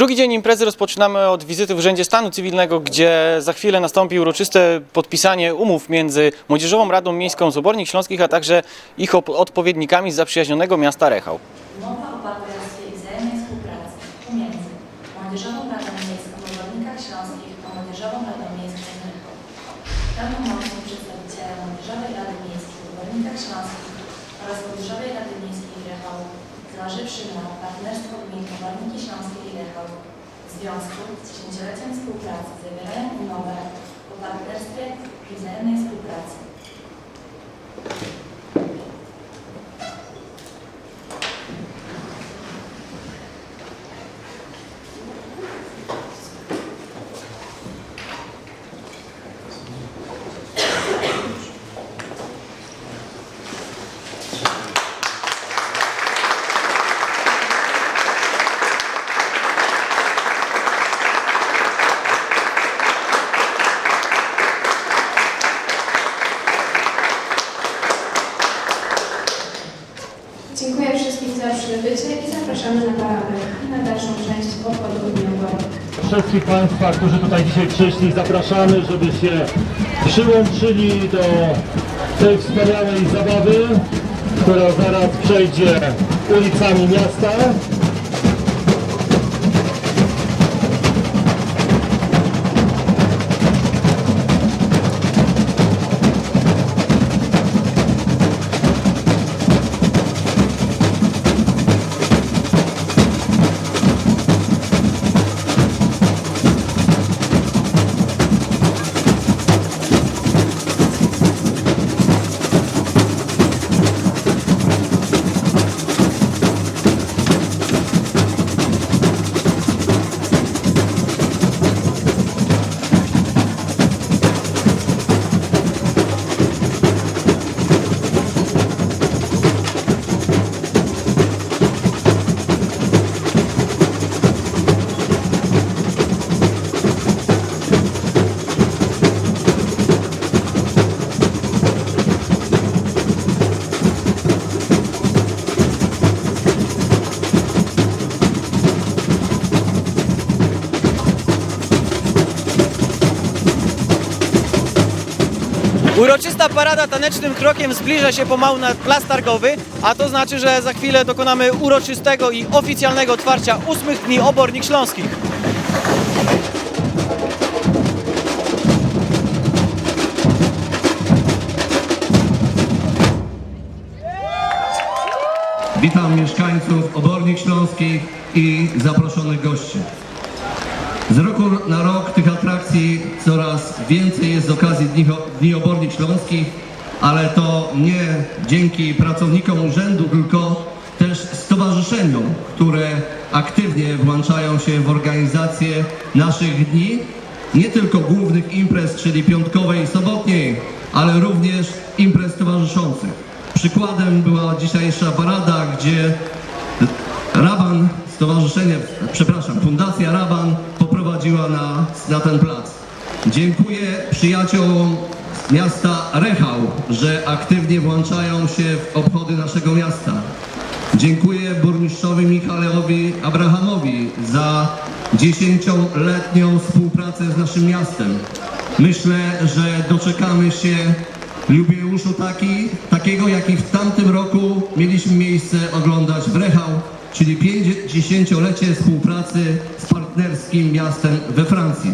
Drugi dzień imprezy rozpoczynamy od wizyty w Urzędzie Stanu Cywilnego, gdzie za chwilę nastąpi uroczyste podpisanie umów między Młodzieżową Radą Miejską z Obornik Śląskich, a także ich odpowiednikami z zaprzyjaźnionego miasta Rechał. Umowa o partnerstwie i wzajemnej współpracy pomiędzy Młodzieżową Radą Miejską w Obornikach Śląskich a Młodzieżową Radą Miejską w Rychał. Pełnomocni przedstawiciele Młodzieżowej Rady Miejskiej w Obornikach Śląskich oraz Młodzieżowej Rady Miejskiej w Rychał, zważywszy na partnerstwo gmin Oborniki Śląskie i Rychał w związku z dziesięcioleciem współpracy zawierają umowę o partnerstwie i wzajemnej współpracy. Dziękuję wszystkim za przybycie i zapraszamy na na dalszą część Dnia Obornik. Wszystkich Państwa, którzy tutaj dzisiaj przyszli, zapraszamy, żeby się przyłączyli do tej wspaniałej zabawy, która zaraz przejdzie ulicami miasta. Uroczysta parada tanecznym krokiem zbliża się pomału na plac targowy, a to znaczy, że za chwilę dokonamy uroczystego i oficjalnego otwarcia ósmych dni Obornik Śląskich. Witam mieszkańców Obornik Śląskich i zaproszonych gości. Z roku na rok tych atrakcji coraz więcej jest z okazji Dni, Dni Obornik Śląskich, ale to nie dzięki pracownikom urzędu, tylko też stowarzyszeniom, które aktywnie włączają się w organizację naszych dni, nie tylko głównych imprez, czyli piątkowej i sobotniej, ale również imprez towarzyszących. Przykładem była dzisiejsza parada, gdzie Raban, stowarzyszenie, przepraszam, Fundacja Raban poprowadziła nas na ten plac. Dziękuję przyjaciołom miasta Rechał, że aktywnie włączają się w obchody naszego miasta. Dziękuję burmistrzowi Michaleowi Abrahamowi za dziesięcioletnią współpracę z naszym miastem. Myślę, że doczekamy się jubileuszu taki, takiego, jaki w tamtym roku mieliśmy miejsce oglądać w Rechał, czyli 50-lecie współpracy z partnerskim miastem we Francji.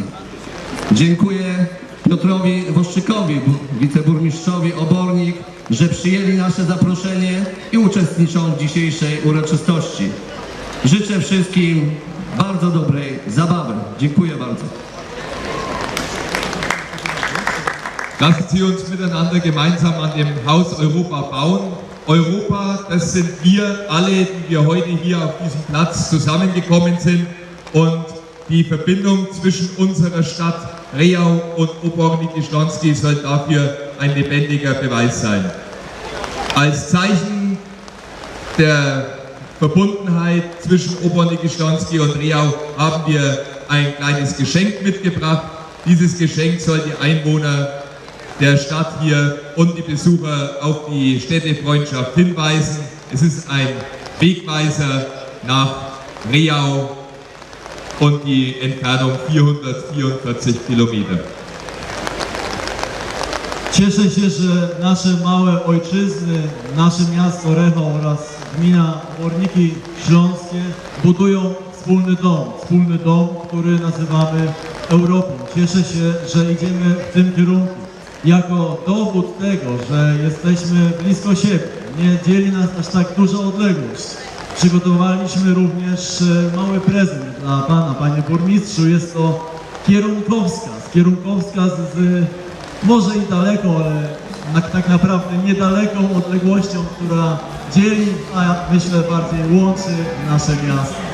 Dziękuję Piotrowi Woszczykowi, bu- wiceburmistrzowi Obornik, że przyjęli nasze zaproszenie i uczestniczą w dzisiejszej uroczystości. Życzę wszystkim bardzo dobrej zabawy. Dziękuję bardzo. Lassen Sie uns miteinander gemeinsam an dem Haus Europa bauen. Europa, das sind wir alle, die wir heute hier auf diesem Platz zusammengekommen sind. Und die Verbindung zwischen unserer Stadt Reau und Oborniki Schlonski soll dafür ein lebendiger Beweis sein. Als Zeichen der Verbundenheit zwischen Oborniki Schlonski und Reau haben wir ein kleines Geschenk mitgebracht. Dieses Geschenk soll die Einwohner der Stadt hier und die Besucher auf die Städtefreundschaft hinweisen. Es ist ein Wegweiser nach Riau und die Entfernung 444 Kilometer. Cieszę się, że nasze małe ojczyzny, nasze miasto Reno oraz gmina Oborniki Śląskie budują wspólny dom, wspólny dom, który nazywamy Europą. Cieszę się, że idziemy w tym kierunku. Jako dowód tego, że jesteśmy blisko siebie, nie dzieli nas aż tak duża odległość. Przygotowaliśmy również e, mały prezent dla Pana, Panie Burmistrzu. Jest to kierunkowskaz. Kierunkowskaz z może i daleko, ale tak, naprawdę niedaleką odległością, która dzieli, a myślę bardziej łączy nasze miasto.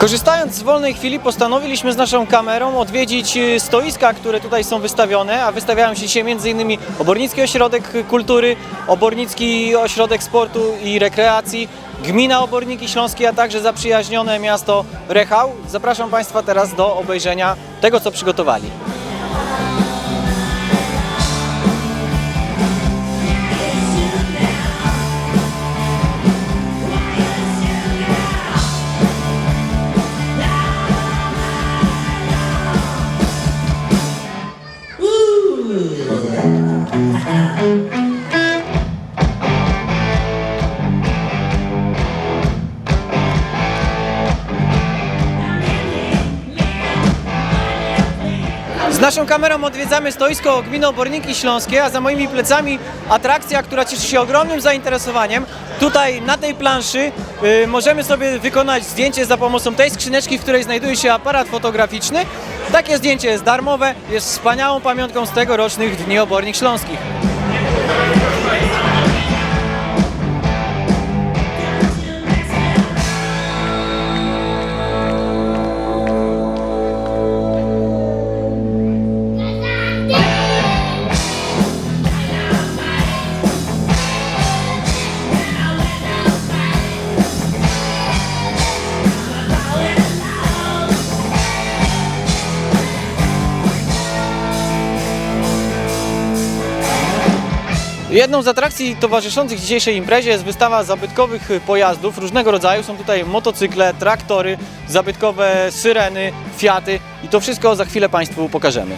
Korzystając z wolnej chwili postanowiliśmy z naszą kamerą odwiedzić y, stoiska, które tutaj są wystawione, a wystawiają się dzisiaj m.in. Obornicki Ośrodek Kultury, Obornicki Ośrodek Sportu i Rekreacji, Gmina Oborniki Śląskie, a także zaprzyjaźnione miasto Rechał. Zapraszam Państwa teraz do obejrzenia tego, co przygotowali. Z naszą kamerą odwiedzamy stoisko Gminy Oborniki Śląskie, a za moimi plecami atrakcja, która cieszy się ogromnym zainteresowaniem. Tutaj na tej planszy y, możemy sobie wykonać zdjęcie za pomocą tej skrzyneczki, w której znajduje się aparat fotograficzny. Takie zdjęcie jest darmowe, jest wspaniałą pamiątką z tegorocznych Dni Obornik Śląskich. Jedną z atrakcji towarzyszących dzisiejszej imprezie jest wystawa zabytkowych pojazdów różnego rodzaju. Są tutaj motocykle, traktory, zabytkowe syreny, fiaty i to wszystko za chwilę Państwu pokażemy.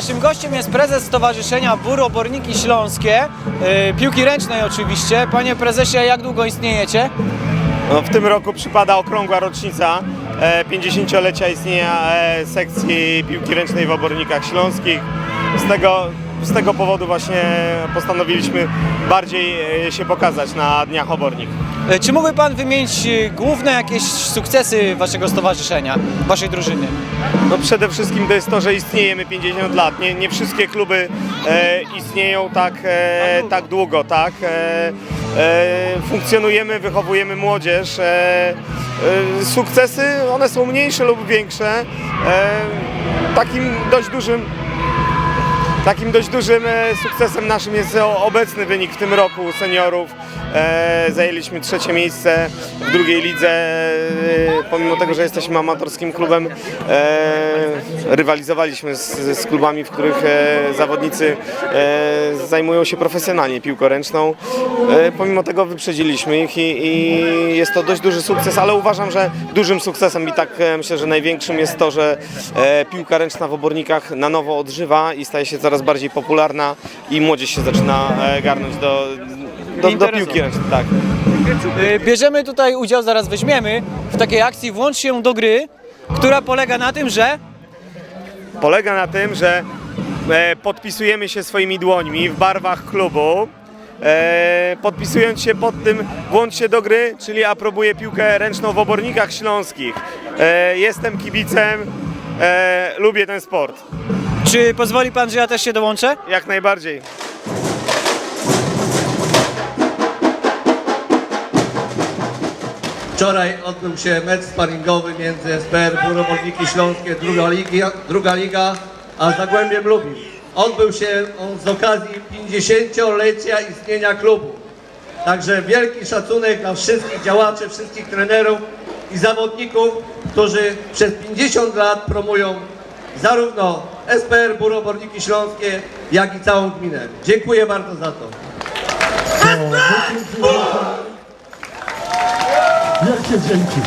Naszym gościem jest prezes Stowarzyszenia Bór Oborniki Śląskie, yy, piłki ręcznej oczywiście. Panie prezesie, jak długo istniejecie? No, w tym roku przypada okrągła rocznica e, 50-lecia istnienia e, sekcji piłki ręcznej w Obornikach Śląskich. Z tego, z tego powodu właśnie postanowiliśmy bardziej e, się pokazać na Dniach Obornik. E, Czy mógłby Pan wymienić e, główne jakieś sukcesy Waszego stowarzyszenia, Waszej drużyny? No przede wszystkim to jest to, że istniejemy 50 lat. Nie, nie wszystkie kluby e, istnieją tak, e, tak długo, tak? E, e, funkcjonujemy, wychowujemy młodzież. E, e, sukcesy, one są mniejsze lub większe. E, takim dość dużym Takim dość dużym e, sukcesem naszym jest obecny wynik w tym roku seniorów. E, zajęliśmy trzecie miejsce w drugiej lidze, e, pomimo tego, że jesteśmy amatorskim klubem, rywalizowaliśmy z, z klubami, w których zawodnicy zajmują się profesjonalnie piłką ręczną. Pomimo tego wyprzedziliśmy ich i, i jest to dość duży sukces, ale uważam, że dużym sukcesem i tak myślę, że największym jest to, że piłka ręczna w obornikach na nowo odżywa i staje się coraz bardziej popularna i młodzież się zaczyna e, garnąć do, do, do piłki ręcznej. Tak. E, Bierzemy tutaj udział, zaraz weźmiemy, w takiej akcji Włącz się do gry, która polega na tym, że Polega na tym, że e, podpisujemy się swoimi dłońmi w barwach klubu. Podpisując się pod tym włącz się do gry, czyli aprobuję piłkę ręczną w obornikach śląskich. Jestem kibicem, lubię ten sport. Czy pozwoli Pan, że ja też się dołączę? Jak najbardziej. Wczoraj odbył się mecz sparingowy między SPR Buroborniki Śląskie, druga liga, druga liga, a Zagłębiem Lubin. Odbył się on z okazji 50-lecia istnienia klubu. Także wielki szacunek dla wszystkich działaczy, wszystkich trenerów i zawodników, którzy przez 50 lat promują zarówno SPR Buroborniki Śląskie, jak i całą gminę. Dziękuję bardzo za to. Wielkie dzięki.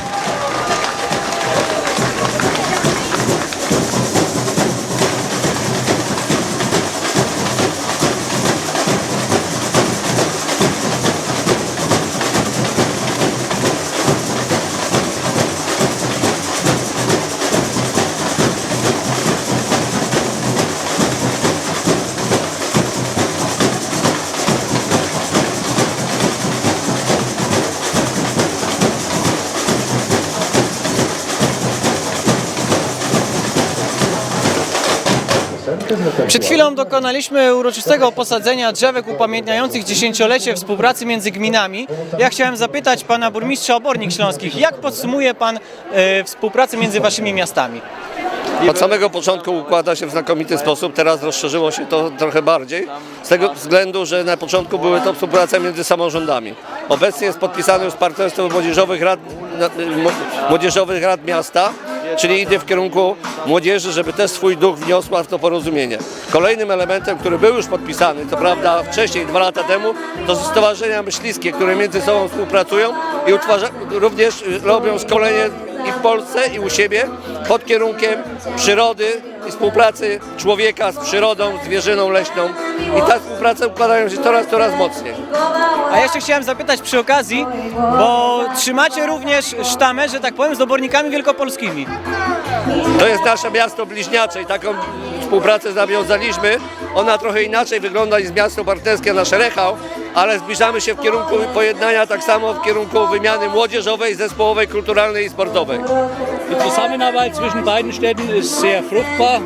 Przed chwilą dokonaliśmy uroczystego posadzenia drzewek upamiętniających dziesięciolecie współpracy między gminami. Ja chciałem zapytać pana burmistrza Obornik Śląskich, jak podsumuje pan e, współpracę między waszymi miastami? Od samego początku układa się w znakomity sposób, teraz rozszerzyło się to trochę bardziej, z tego względu, że na początku były to współpraca między samorządami. Obecnie jest podpisane już partnerstwo młodzieżowych rad, młodzieżowych rad miasta, czyli idzie w kierunku młodzieży, żeby też swój duch wniosła w to porozumienie. Kolejnym elementem, który był już podpisany, to prawda wcześniej, dwa lata temu, to stowarzyszenia myśliwskie, które między sobą współpracują i również robią szkolenie i w Polsce i u siebie pod kierunkiem przyrody i współpracy człowieka z przyrodą, zwierzyną leśną i ta współpraca układają się coraz, coraz mocniej. A jeszcze chciałem zapytać przy okazji, bo trzymacie również sztamę, że tak powiem, z obornikami wielkopolskimi. To jest nasze miasto bliźniacze i taką współpracę nawiązaliśmy. Ona trochę inaczej wygląda niż miasto partnerskie nasze Rechał, ale zbliżamy się w kierunku pojednania, tak samo w kierunku wymiany młodzieżowej, zespołowej, kulturalnej i sportowej. Die Zusammenarbeit zwischen beiden Städten ist sehr fruchtbar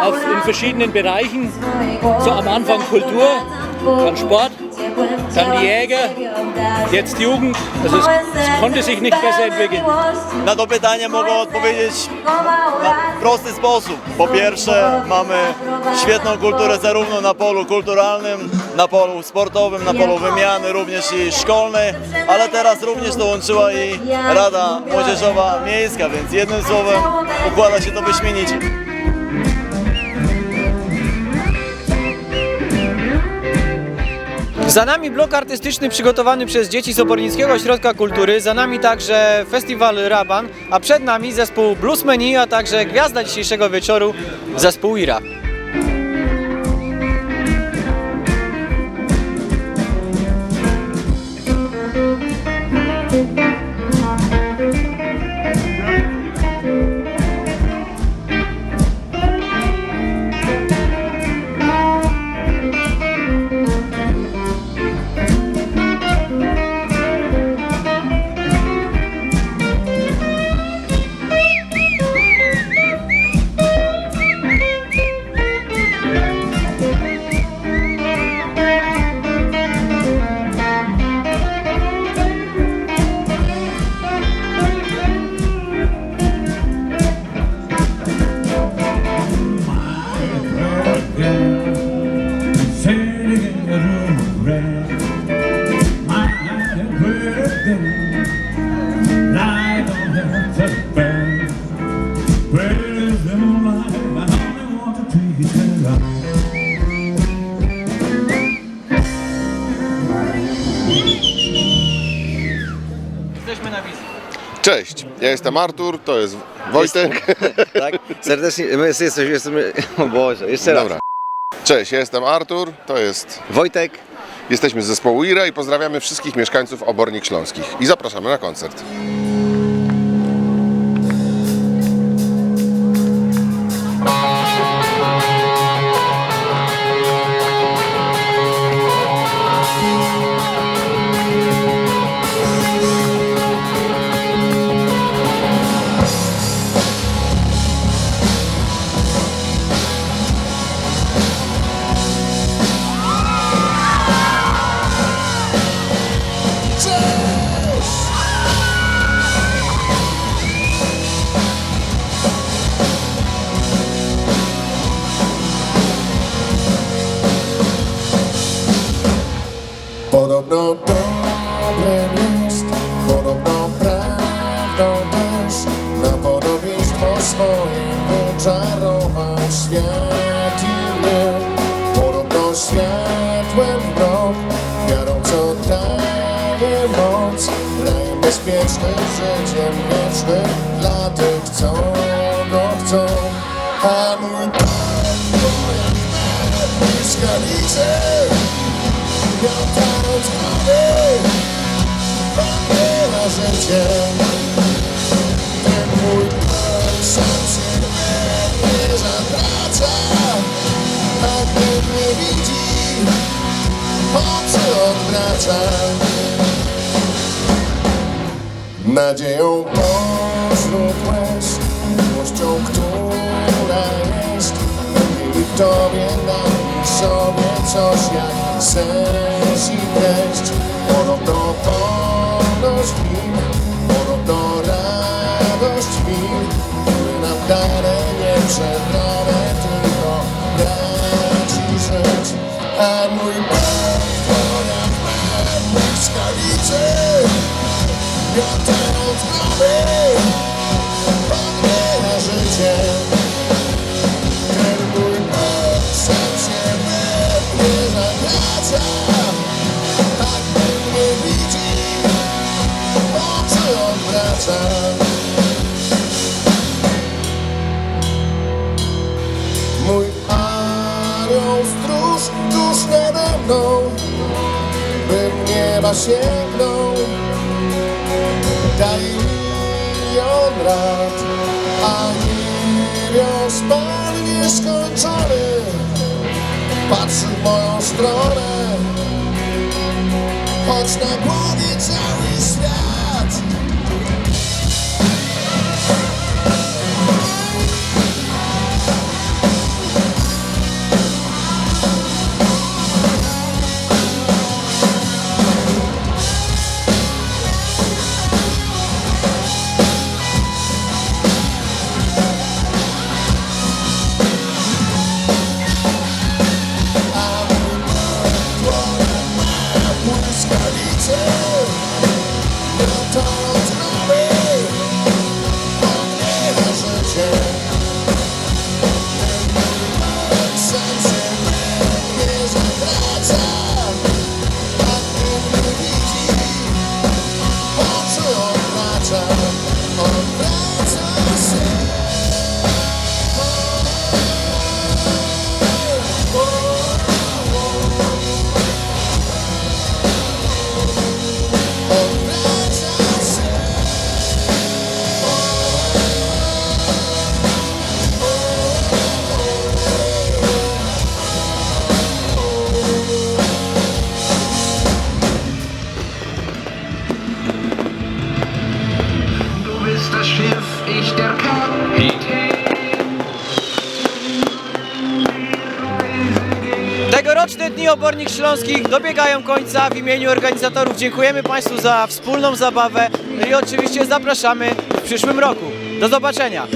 auf, in verschiedenen Bereichen. So am Anfang Kultur, dann Sport, dann die Jäger, jetzt Jugend. Also es, es konnte sich nicht besser entwickeln. Na to pytanie mogę odpowiedzieć w prosty sposób. Po pierwsze, mamy świetną kulturę zarówno na polu kulturalnym, na polu sportowym, na polu wymiany, również i szkolnej, ale teraz również dołączyła i Rada Młodzieżowa Miejska, więc jednym słowem układa się to wyśmienicie. Za nami blok artystyczny przygotowany przez dzieci z Obornickiego Ośrodka Kultury, za nami także festiwal Raban, a przed nami zespół Bluesmeni, a także gwiazda dzisiejszego wieczoru, zespół Ira. Jestem Artur, to jest Wojtek. Tak? Serdecznie, my jesteśmy, jesteśmy, o Boże, jeszcze raz. Dobra. Cześć, ja jestem Artur, to jest... Wojtek, Jesteśmy z zespołu IRA i pozdrawiamy wszystkich mieszkańców Obornik Śląskich. I zapraszamy na koncert. Życie. Ten mój się nie zatraca, a gdy mnie widzi, oczy odwraca. Nadzieją pośród łez, miłością, która jest i w tobie daj sobie coś jak sens i treść Podobno wolność mi, podobno radość mi Które nam nie przebrane, Bym nieba sięgnął Daj milion lat A niebios Pan nieskończony. Patrzy w moją stronę. Choć na głowie cały świat Dni Obornik Śląskich dobiegają końca. W imieniu organizatorów dziękujemy Państwu za wspólną zabawę i oczywiście zapraszamy w przyszłym roku. Do zobaczenia!